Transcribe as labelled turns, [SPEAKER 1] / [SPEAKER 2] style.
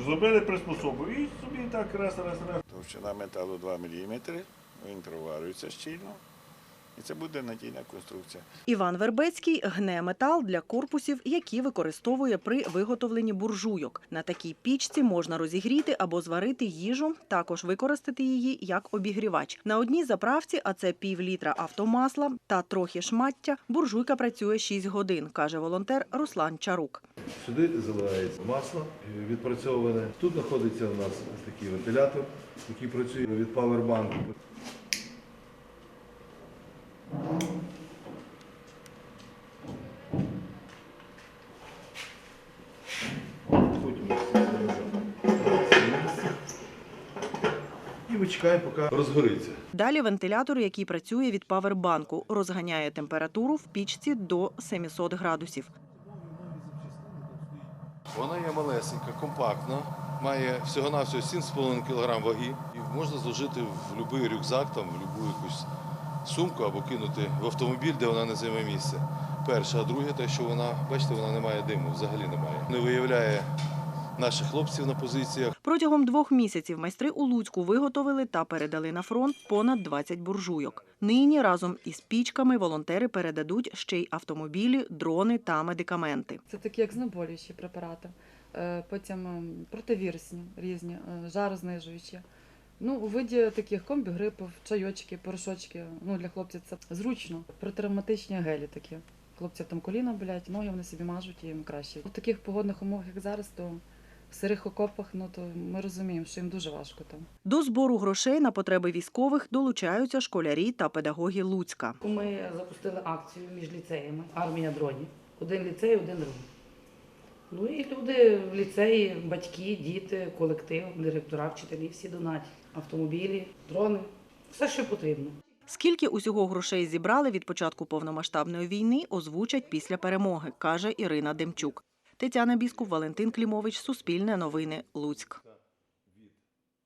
[SPEAKER 1] Зробили приспособу і собі так раз, раз, раз.
[SPEAKER 2] Товщина металу 2 мм, він проварюється щільно. І це буде надійна конструкція.
[SPEAKER 3] Іван Вербецький гне метал для корпусів, які використовує при виготовленні буржуйок. На такій пічці можна розігріти або зварити їжу, також використати її як обігрівач. На одній заправці, а це пів літра автомасла та трохи шмаття, буржуйка працює 6 годин, каже волонтер Руслан Чарук.
[SPEAKER 4] Сюди заливається масло відпрацьоване. Тут знаходиться у нас такий вентилятор, який працює від павербанку. Чекаємо, поки розгориться.
[SPEAKER 3] Далі вентилятор, який працює від павербанку, розганяє температуру в пічці до 700 градусів.
[SPEAKER 4] Вона є малесенька, компактна, має всього-навсього 7,5 кг ваги. І можна зложити в будь-який рюкзак, там, в будь-яку якусь сумку або кинути в автомобіль, де вона не займе місце. Перше, а друге, те, що вона, бачите, вона не має диму, взагалі немає. Не виявляє наших хлопців на позиціях.
[SPEAKER 3] Протягом двох місяців майстри у Луцьку виготовили та передали на фронт понад 20 буржуйок. Нині разом із пічками волонтери передадуть ще й автомобілі, дрони та медикаменти.
[SPEAKER 5] Це такі як знеболюючі препарати, Е, потім е, противірусні різні, е, жарознижуючі. Ну, у виді таких комбігрипів, чайочки, порошочки. Ну, для хлопців це зручно. Протравматичні гелі такі. Хлопців там коліна болять, ноги вони собі мажуть і їм краще. У таких погодних умовах, як зараз, то в сирих окопах, ну то ми розуміємо, що їм дуже важко там.
[SPEAKER 3] До збору грошей на потреби військових долучаються школярі та педагоги Луцька.
[SPEAKER 6] Ми запустили акцію між ліцеями Армія дронів. Один ліцей, один дрон. Ну і люди в ліцеї, батьки, діти, колектив, директора, вчителі, всі донатять. Автомобілі, дрони, все, що потрібно.
[SPEAKER 3] Скільки усього грошей зібрали від початку повномасштабної війни, озвучать після перемоги, каже Ірина Демчук. Тетяна Біскуп, Валентин Клімович, Суспільне новини, Луцьк.